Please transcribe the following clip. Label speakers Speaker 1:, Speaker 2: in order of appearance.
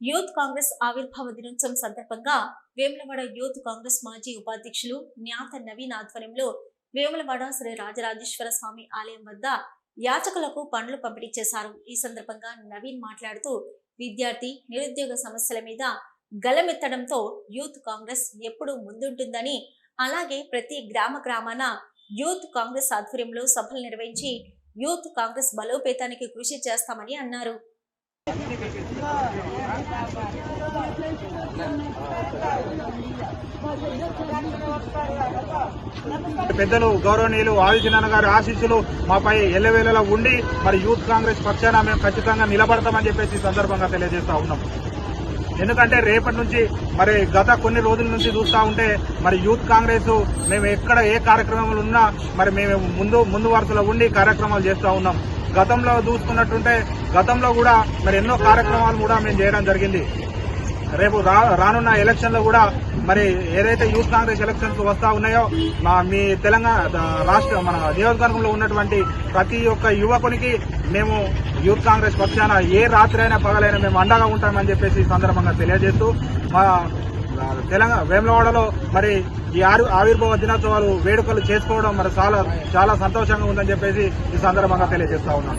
Speaker 1: Youth Congress ఆవిర్భావ దినోత్సవం సందర్భంగా వేములవాడ యూత్ కాంగ్రెస్ మాజీ ఉపాధ్యక్షులు న్యాత నవీన్ ఆధ్వర్యంలో వేములవాడ శ్రీ రాజరాజేశ్వర స్వామి ఆలయం వద్ద యాచకులకు పండ్లు పంపిణీ చేశారు. ఈ సందర్భంగా నవీన్ మాట్లాడుతూ విద్యార్థి నిరుద్యోగ సమస్యల మీద గలమెత్తడంతో యూత్ కాంగ్రెస్ ఎప్పుడూ ముందుంటుందని అలాగే ప్రతి గ్రామ గ్రామాన యూత్ కాంగ్రెస్ ఆధ్వర్యంలో సభలు నిర్వహించి యూత్ కాంగ్రెస్ బలోపేతానికి కృషి చేస్తామని అన్నారు.
Speaker 2: పెద్దలు గౌరవనీయులు ఆదిత్యనారాయణ గారి ఆశీస్సులు మాపై ఎల్లవేళలా ఉండి మరి యూత్ కాంగ్రెస్ పక్షాన మేము ఖచ్చితంగా నిలబడతామని చెప్పేసి ఈ సందర్భంగా తెలియజేస్తా ఉన్నాం. ఎందుకంటే రేపటి నుంచి మరి గత కొన్ని రోజుల నుంచి చూస్తూ ఉంటే మరి యూత్ కాంగ్రెస్ మేము ఎక్కడ ఏ కార్యక్రమాలు ఉన్నా మరి మేము ముందు ముందు వరుసలో ఉండి కార్యక్రమాలు చేస్తూ ఉన్నాం. గతంలో చూసుకున్నట్టుంటే గతంలో కూడా మరి ఎన్నో కార్యక్రమాలు కూడా మేము చేయడం జరిగింది. రేపు రా రానున్న ఎలక్షన్లో కూడా మరి ఏదైతే యూత్ కాంగ్రెస్ ఎలక్షన్స్ వస్తా ఉన్నాయో మా మీ తెలంగాణ రాష్ట్ర మన నియోజకవర్గంలో ఉన్నటువంటి ప్రతి ఒక్క యువకునికి మేము యూత్ కాంగ్రెస్ పక్షాన ఏ రాత్రి అయినా పగలైనా మేము అండగా ఉంటామని చెప్పేసి ఈ సందర్భంగా తెలియజేస్తూ మా తెలంగాణ వేములవాడలో మరి ఈ ఆరు ఆవిర్భావ దినోత్సవాలు వేడుకలు చేసుకోవడం మరి చాలా చాలా సంతోషంగా ఉందని చెప్పేసి ఈ సందర్భంగా తెలియజేస్తా ఉన్నాం